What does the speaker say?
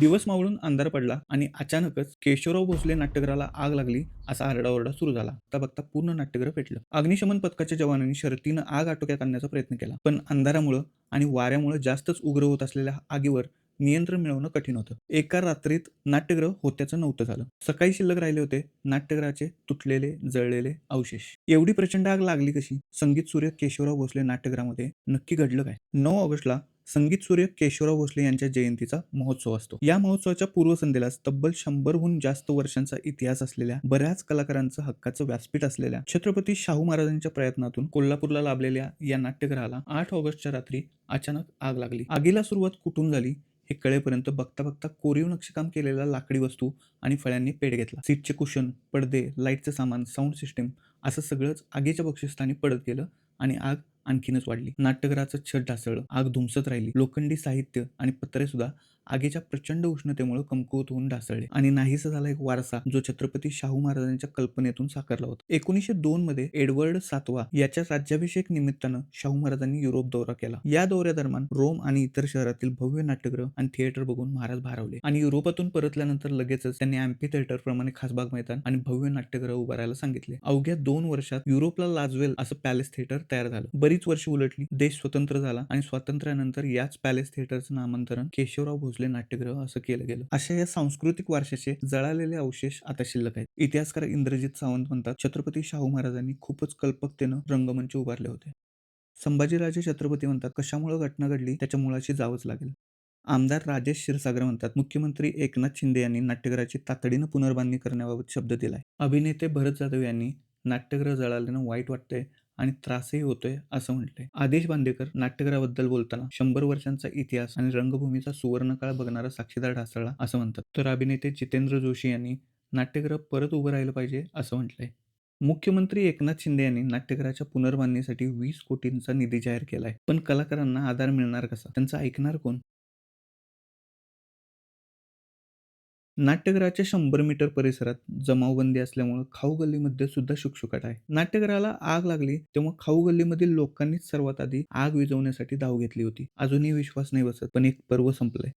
दिवस मावळून अंधार पडला आणि अचानकच केशवराव भोसले नाट्यगृहाला आग लागली असा आरडाओरडा सुरू झाला. तर बघता पूर्ण नाट्यगृह पेटलं. अग्निशमन पथकाच्या जवानांनी शर्तीनं आग आटोक्यात आणण्याचा प्रयत्न केला. पण अंधारामुळं आणि वाऱ्यामुळे जास्तच उग्र होत असलेल्या आगीवर नियंत्रण मिळवणं कठीण होतं. एका रात्रीत नाट्यग्रह होत्याचं नव्हतं झालं. सकाळी शिल्लक राहिले होते. नाट्यग्रहाचे तुटलेले जळलेले अवशेष. एवढी प्रचंड आग लागली कशी? संगीत सूर्य केशवराव भोसले नाट्यगृहामध्ये नक्की घडलं काय? नऊ ऑगस्टला संगीत सूर्य केशवराव भोसले यांच्या जयंतीचा महोत्सव असतो. या महोत्सवाच्या पूर्वसंध्येला तब्बल शंभरहून जास्त वर्षांचा इतिहास असलेल्या बऱ्याच कलाकारांचं हक्काचं व्यासपीठ असलेल्या छत्रपती शाहू महाराजांच्या प्रयत्नातून कोल्हापूरला लाभलेल्या या नाट्यगृहाला आठ ऑगस्टच्या रात्री अचानक आग लागली. आगीला सुरुवात कुठून झाली हे कळेपर्यंत बघता बघता कोरीव नक्षीकाम केलेल्या लाकडी वस्तू आणि फळ्यांनी पेट घेतला. सीटचे कुशन पडदे लाईटचं सामान साऊंड सिस्टीम असं सगळंच आगीच्या बक्षिस्थानी पडत गेलं आणि आग आणखीनच वाढली. नाट्यगृहाचं छत ढासळलं. आग धुमसत राहिली. लोखंडी साहित्य आणि पत्रे सुद्धा आगीच्या प्रचंड उष्णतेमुळे कमकुवत होऊन ढासळले. आणि नाहीसा झाला एक वारसा जो छत्रपती शाहू महाराजांच्या कल्पनेतून साकारला होता. एकोणीसशे दोन मध्ये एडवर्ड सातवा याच्या राज्याभिषेक निमित्तानं शाहू महाराजांनी युरोप दौरा केला. या दौऱ्यादरम्यान रोम आणि इतर शहरातील भव्य नाट्यगृह आणि थिएटर बघून महाराज भारावले. आणि युरोपातून परतल्यानंतर लगेचच त्यांनी अँपी थिएटर प्रमाणे खासबाग मैदान आणि भव्य नाट्यगृह उभारायला सांगितले. अवघ्या दोन वर्षात युरोपला लाजवेल असं पॅलेस थिएटर तयार झालं. बरीच वर्ष उलटली. देश स्वतंत्र झाला आणि स्वातंत्र्यानंतर याच पॅलेस थिएटरचं नामांतरण केशवराव भोसले नाट्यगृह असं केलं गेलं. अशा या सांस्कृतिक वारशाचे जळालेले अवशेष आता शिल्लक आहेत. इतिहासकार इंद्रजित सावंत म्हणतात छत्रपती शाहू महाराजांनी खूपच कल्पकतेनं रंगमंच उभारले होते. संभाजीराजे छत्रपती म्हणतात कशामुळे घटना घडली? त्याच्या मुळाशी जावंच लागेल. आमदार राजेश क्षीरसागर म्हणतात मुख्यमंत्री एकनाथ शिंदे यांनी नाट्यगृहाची तातडीनं पुनर्बांधणी करण्याबाबत शब्द दिलाय. अभिनेते भरत जाधव यांनी नाट्यगृह जळाल्यानं वाईट वाटतंय. आणि त्रासही होतोय असं म्हटलंय. आदेश बांदेकर नाट्यगृहाबद्दल बोलताना शंभर वर्षांचा इतिहास आणि रंगभूमीचा सुवर्णकाळ बघणारा साक्षीदार ढासळला असं म्हणतात. तर अभिनेते जितेंद्र जोशी यांनी नाट्यगृह परत उभं राहिलं पाहिजे असं म्हटलंय. मुख्यमंत्री एकनाथ शिंदे यांनी नाट्यगृहाच्या पुनर्बांधणीसाठी वीस कोटींचा निधी जाहीर केलाय. पण कलाकारांना आधार मिळणार कसा? त्यांचा ऐकणार कोण? नाट्यगृहाच्या शंभर मीटर परिसरात जमावबंदी असल्यामुळे खाऊ गल्लीमध्ये सुद्धा शुकशुकाट आहे. नाट्यगृहाला आग लागली तेव्हा खाऊ गल्लीमधील लोकांनीच सर्वात आधी आग विझवण्यासाठी धाव घेतली होती. अजूनही विश्वास नाही बसत पण एक पर्व संपलंय.